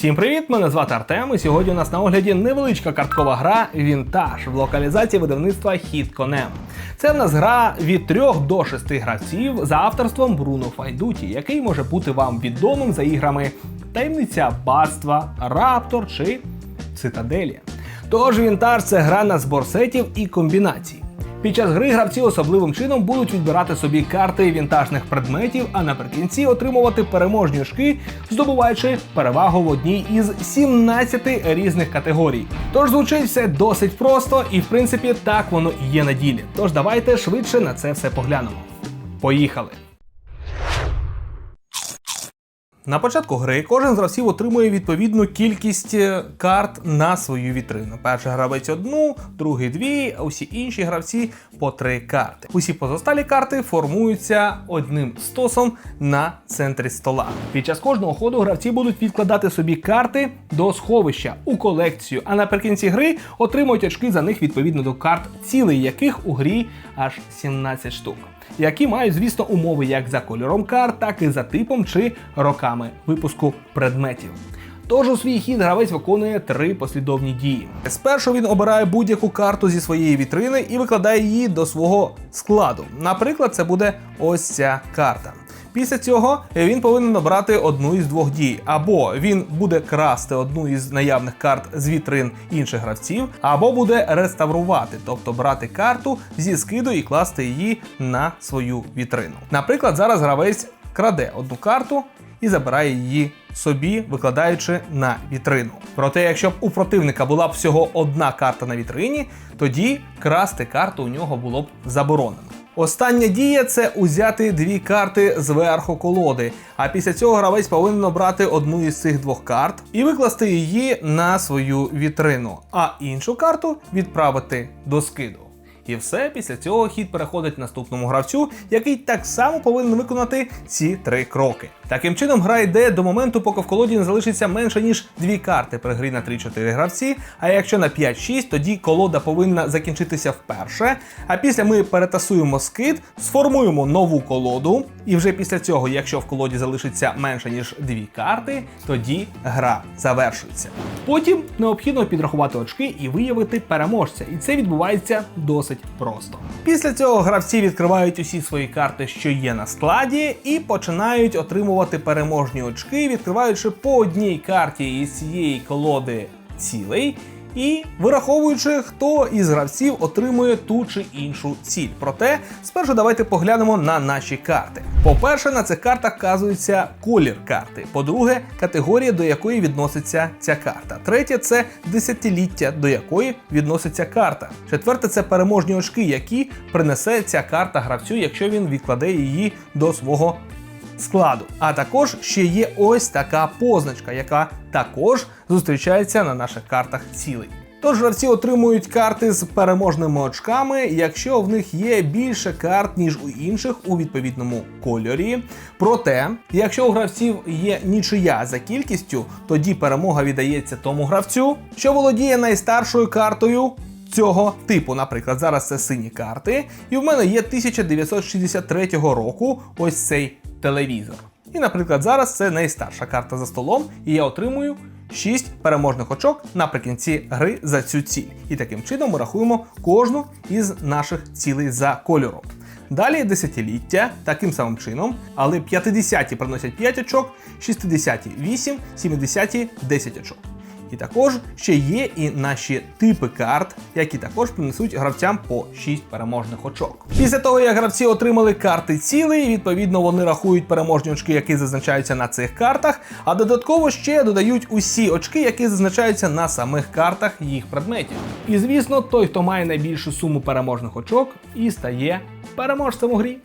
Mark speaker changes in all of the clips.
Speaker 1: Всім привіт! Мене звати Артем. І сьогодні у нас на огляді невеличка карткова гра Вінтаж в локалізації видавництва Хід Конем. Це в нас гра від 3 до 6 гравців за авторством Бруно Файдуті, який може бути вам відомим за іграми Таємниця Батства, Раптор чи Цитаделі. Тож Вінтаж це гра на збор сетів і комбінацій. Під час гри гравці особливим чином будуть відбирати собі карти вінтажних предметів, а наприкінці отримувати переможні очки, здобуваючи перевагу в одній із 17 різних категорій. Тож звучить все досить просто, і в принципі так воно і є на ділі. Тож давайте швидше на це все поглянемо. Поїхали! На початку гри кожен з гравців отримує відповідну кількість е, карт на свою вітрину. Перший гравець одну, другий дві, а усі інші гравці по три карти. Усі позосталі карти формуються одним стосом на центрі стола. Під час кожного ходу гравці будуть відкладати собі карти до сховища у колекцію, а наприкінці гри отримують очки за них відповідно до карт, цілей яких у грі аж 17 штук які мають, звісно, умови як за кольором карт, так і за типом чи роками випуску предметів. Тож у свій хід гравець виконує три послідовні дії. Спершу він обирає будь-яку карту зі своєї вітрини і викладає її до свого складу. Наприклад, це буде ось ця карта. Після цього він повинен обрати одну із двох дій, або він буде красти одну із наявних карт з вітрин інших гравців, або буде реставрувати, тобто брати карту зі скиду і класти її на свою вітрину. Наприклад, зараз гравець краде одну карту. І забирає її собі, викладаючи на вітрину. Проте, якщо б у противника була б всього одна карта на вітрині, тоді красти карту у нього було б заборонено. Остання дія це узяти дві карти зверху колоди. А після цього гравець повинен обрати одну із цих двох карт і викласти її на свою вітрину, а іншу карту відправити до скиду. І все після цього хід переходить наступному гравцю, який так само повинен виконати ці три кроки. Таким чином, гра йде до моменту, поки в колоді не залишиться менше ніж дві карти при грі на 3-4 гравці. А якщо на 5-6, тоді колода повинна закінчитися вперше. А після ми перетасуємо скид, сформуємо нову колоду. І вже після цього, якщо в колоді залишиться менше ніж дві карти, тоді гра завершується. Потім необхідно підрахувати очки і виявити переможця. І це відбувається досить просто. Після цього гравці відкривають усі свої карти, що є на складі, і починають отримувати переможні очки, відкриваючи по одній карті із цієї колоди цілей і вираховуючи, хто із гравців отримує ту чи іншу ціль. Проте спершу давайте поглянемо на наші карти. По-перше, на цих картах вказується колір карти. По-друге, категорія, до якої відноситься ця карта. Третє це десятиліття, до якої відноситься карта. Четверте це переможні очки, які принесе ця карта гравцю, якщо він відкладе її до свого складу. А також ще є ось така позначка, яка також зустрічається на наших картах цілей. Тож гравці отримують карти з переможними очками, якщо в них є більше карт, ніж у інших у відповідному кольорі. Проте, якщо у гравців є нічия за кількістю, тоді перемога віддається тому гравцю, що володіє найстаршою картою. Цього типу, наприклад, зараз це сині карти, і в мене є 1963 року ось цей телевізор. І, наприклад, зараз це найстарша карта за столом, і я отримую 6 переможних очок наприкінці гри за цю ціль. І таким чином ми рахуємо кожну із наших цілей за кольором. Далі десятиліття таким самим чином, але 50-ті приносять 5 очок, 60-ті 8, 70-ті 10 очок. І також ще є і наші типи карт, які також принесуть гравцям по 6 переможних очок. Після того, як гравці отримали карти цілей, відповідно вони рахують переможні очки, які зазначаються на цих картах, а додатково ще додають усі очки, які зазначаються на самих картах їх предметів. І звісно, той, хто має найбільшу суму переможних очок, і стає переможцем у грі.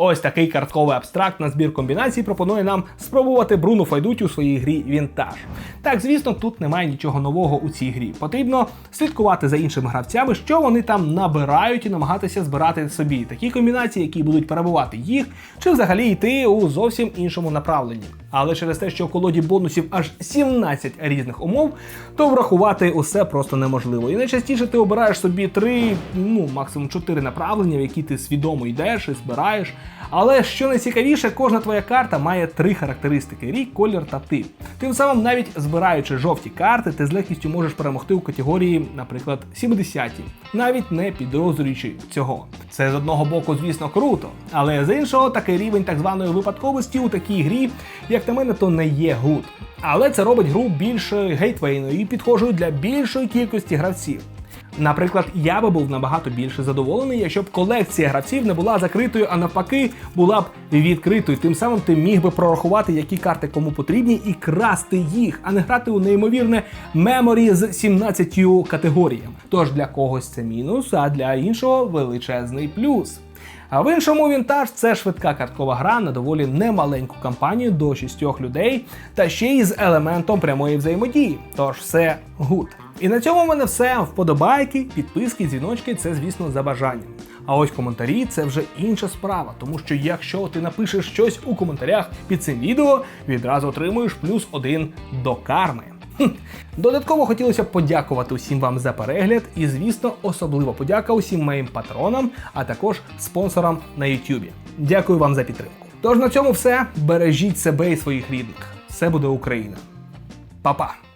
Speaker 1: Ось такий картковий абстракт на збір комбінацій пропонує нам спробувати Бруно Файдуті у своїй грі Вінтаж. Так, звісно, тут немає нічого нового у цій грі. Потрібно слідкувати за іншими гравцями, що вони там набирають і намагатися збирати собі такі комбінації, які будуть перебувати їх, чи взагалі йти у зовсім іншому направленні. Але через те, що в колоді бонусів аж 17 різних умов, то врахувати усе просто неможливо. І найчастіше ти обираєш собі три, ну максимум чотири направлення, в які ти свідомо йдеш і збираєш. Але що найцікавіше, кожна твоя карта має три характеристики: рік, колір та тип. Тим самим, навіть збираючи жовті карти, ти з легкістю можеш перемогти у категорії, наприклад, 70-ті, навіть не підозрюючи цього. Це з одного боку, звісно, круто, але з іншого такий рівень так званої випадковості у такій грі, як на мене, то не є гуд. Але це робить гру більш гейтвейною і підхожою для більшої кількості гравців. Наприклад, я би був набагато більше задоволений, якщо б колекція гравців не була закритою, а навпаки, була б відкритою. Тим самим ти міг би прорахувати, які карти кому потрібні, і красти їх, а не грати у неймовірне меморі з 17 категоріями. Тож для когось це мінус, а для іншого величезний плюс. А в іншому вінтаж це швидка карткова гра на доволі немаленьку кампанію до 6 людей, та ще й з елементом прямої взаємодії. Тож все гуд. І на цьому в мене все. Вподобайки, підписки, дзвіночки це, звісно, за бажанням. А ось коментарі це вже інша справа, тому що якщо ти напишеш щось у коментарях під цим відео, відразу отримуєш плюс один до карми. Додатково хотілося б подякувати усім вам за перегляд, і, звісно, особливо подяка усім моїм патронам, а також спонсорам на YouTube. Дякую вам за підтримку. Тож на цьому все. Бережіть себе і своїх рідних. Все буде Україна. Па-па!